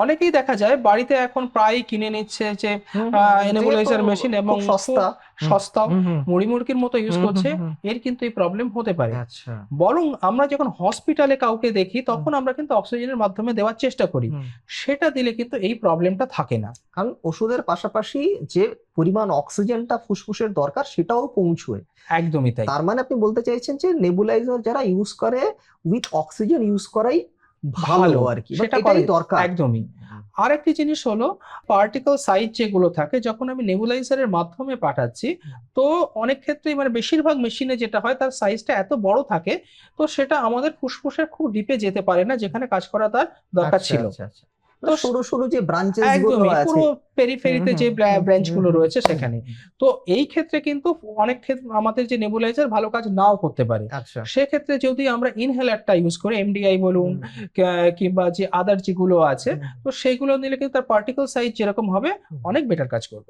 অনেকেই দেখা যায় বাড়িতে এখন প্রায় কিনে নিচ্ছে যে নেবুলাইজার মেশিন এবং সস্তা। সস্তা মুড়ি মুড়কির মতো ইউজ করছে। এর কিন্তু এই প্রবলেম হতে পারে। আচ্ছা। বরং আমরা যখন হসপিটালে কাউকে দেখি তখন আমরা কিন্তু অক্সিজেনের মাধ্যমে দেওয়ার চেষ্টা করি। সেটা দিলে কিন্তু এই প্রবলেমটা থাকে না। কারণ ওষুধের পাশাপাশি যে পরিমাণ অক্সিজেনটা ফুসফুসের দরকার সেটাও পৌঁছয়। একদমই তাই। তার মানে আপনি বলতে চাইছেন যে নেবুলাইজার যারা ইউজ করে উইথ অক্সিজেন ইউজ করাই ভালো আর কি সেটা করাই দরকার। একদমই। আর একটি জিনিস হলো পার্টিকেল সাইজ যেগুলো থাকে যখন আমি নেবুলাইজারের মাধ্যমে পাঠাচ্ছি তো অনেক ক্ষেত্রেই মানে বেশিরভাগ মেশিনে যেটা হয় তার সাইজটা এত বড় থাকে তো সেটা আমাদের ফুসফুসের খুব ডিপে যেতে পারে না যেখানে কাজ করা তার দরকার আচ্ছা, ছিল। আচ্ছা, আচ্ছা। তো সরু সরু যে ব্রাঞ্চেসগুলো আছে। পুরো পেরিফেরিতে যে ব্রাঞ্চগুলো রয়েছে সেখানে। তো এই ক্ষেত্রে কিন্তু অনেক ক্ষেত্রে আমাদের যে নেবুলাইজার ভালো কাজ নাও করতে পারে। আচ্ছা। সেক্ষেত্রে যদি আমরা ইনহেলারটা ইউজ করি এমডিআই বলুন কিংবা যে আদার যেগুলো আছে। তো সেগুলো নিলে কিন্তু তার পার্টিকেল সাইজ যেরকম হবে অনেক বেটার কাজ করবে।